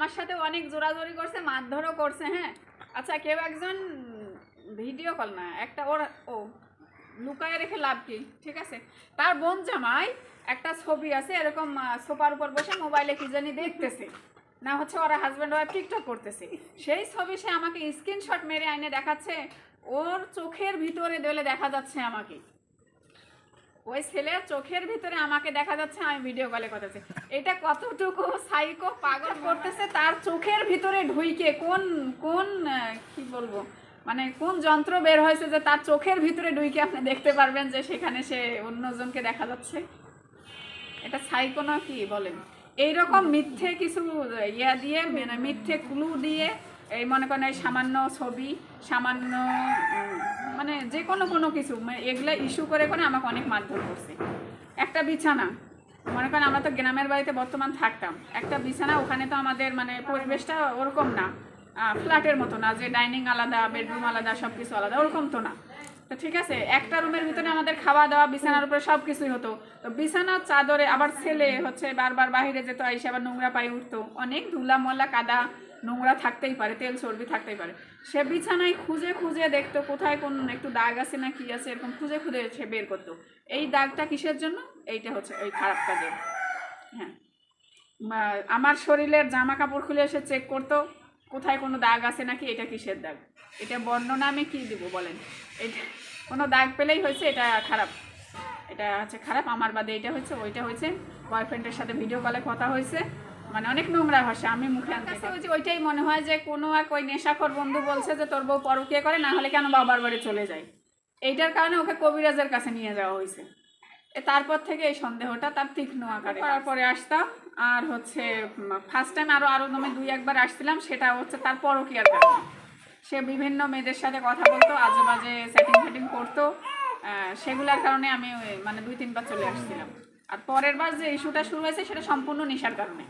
আমার সাথে অনেক জোরাজোরি করছে, মারধরও করছে হ্যাঁ। আচ্ছা কেউ একজন ভিডিও কল না, একটা ওর, ও, লুকায় রেখে লাভ কি? ঠিক আছে। তার বোন জামাই, একটা ছবি আছে, এরকম সোফার উপর বসে মোবাইলে কি জানি দেখতেছে। না হচ্ছে ওরা হাজব্যান্ড ওয়াইফ টিকটক করতেছে। সেই ছবি সে আমাকে স্ক্রিনশট মেরে আইনে দেখাচ্ছে, ওর চোখের ভিতরে দিলে দেখা যাচ্ছে আমাকে। ওই ছেলের চোখের ভিতরে আমাকে দেখা যাচ্ছে, আমি ভিডিও কলে করতেছি এটা কতটুকু সাইকো পাগল করতেছে, তার চোখের ভিতরে ঢুইকে, কোন কোন কি বলব? মানে কোন যন্ত্র বের হয়েছে যে তার চোখের ভিতরে ঢুইকে আপনি দেখতে পারবেন যে সেখানে সে অন্যজনকে দেখা যাচ্ছে? এটা সাইকো না কি, বলেন? এইরকম মিথ্যে কিছু ইয়া দিয়ে মানে মিথ্যে ক্লু দিয়ে এই মনে করেন এই সামান্য ছবি, সামান্য মানে যে কোনো কোনো কিছু মানে এগুলা ইস্যু করে করে আমাকে অনেক মারধর করছে। একটা বিছানা, মনে করেন আমরা তো গ্রামের বাড়িতে বর্তমান থাকতাম। একটা বিছানা, ওখানে তো আমাদের মানে পরিবেশটা ওরকম না। ফ্ল্যাটের মতো না, যে ডাইনিং আলাদা, বেডরুম আলাদা সব কিছু আলাদা, ওরকম তো না। তো ঠিক আছে, একটা রুমের ভিতরে আমাদের খাওয়া দাওয়া বিছানার উপরে সব কিছুই হতো। তো বিছানার চাদরে আবার ছেলে হচ্ছে বারবার বাইরে যেত এসে আবার নোংরা পায়ে উঠতো। অনেক ধুলা মলা কাদা নোংরা থাকতেই পারে, তেল চর্বি থাকতেই পারে। সে বিছানায় খুঁজে খুঁজে দেখতো কোথায় কোন একটু দাগ আছে না কি আছে, এরকম খুঁজে খুঁজে সে বের করতো। এই দাগটা কিসের জন্য? এইটা হচ্ছে ওই খারাপ কাজের। হ্যাঁ। আমার শরীরের জামা কাপড় খুলে এসে চেক করতো, কোথায় কোনো দাগ আছে নাকি, এটা কিসের দাগ? এটা বর্ণনা আমি কী দিব বলেন? এটা কোনো দাগ পেলেই হয়েছে, এটা খারাপ। এটা হচ্ছে খারাপ, আমার বাদে এটা হচ্ছে ওইটা হয়েছে। বয়ফ্রেন্ডের সাথে ভিডিও কলে কথা হয়েছে। মানে অনেক নোংরা ভাষা আমি মুখে আনতে কাছে ওইটাই মনে হয় যে কোনো এক ওই নেশাখোর বন্ধু বলছে যে তোর বউ পরকিয়া করে না হলে কেন বাবার বাড়ি চলে যায়। এইটার কারণে ওকে কবিরাজের কাছে নিয়ে যাওয়া হয়েছে। এ তারপর থেকে এই সন্দেহটা তার তীক্ষ্ণ আকারে করার পরে আসতাম। আর হচ্ছে ফার্স্ট টাইম আরও আরও দমে দুই একবার আসছিলাম সেটা হচ্ছে তার পরকিয়ার কারণে। সে বিভিন্ন মেয়েদের সাথে কথা বলতো আজে বাজে সেটিং ফেটিং করতো সেগুলোর কারণে আমি মানে দুই তিনবার চলে আসছিলাম। আর পরের বার যে ইস্যুটা শুরু হয়েছে সেটা সম্পূর্ণ নেশার কারণে।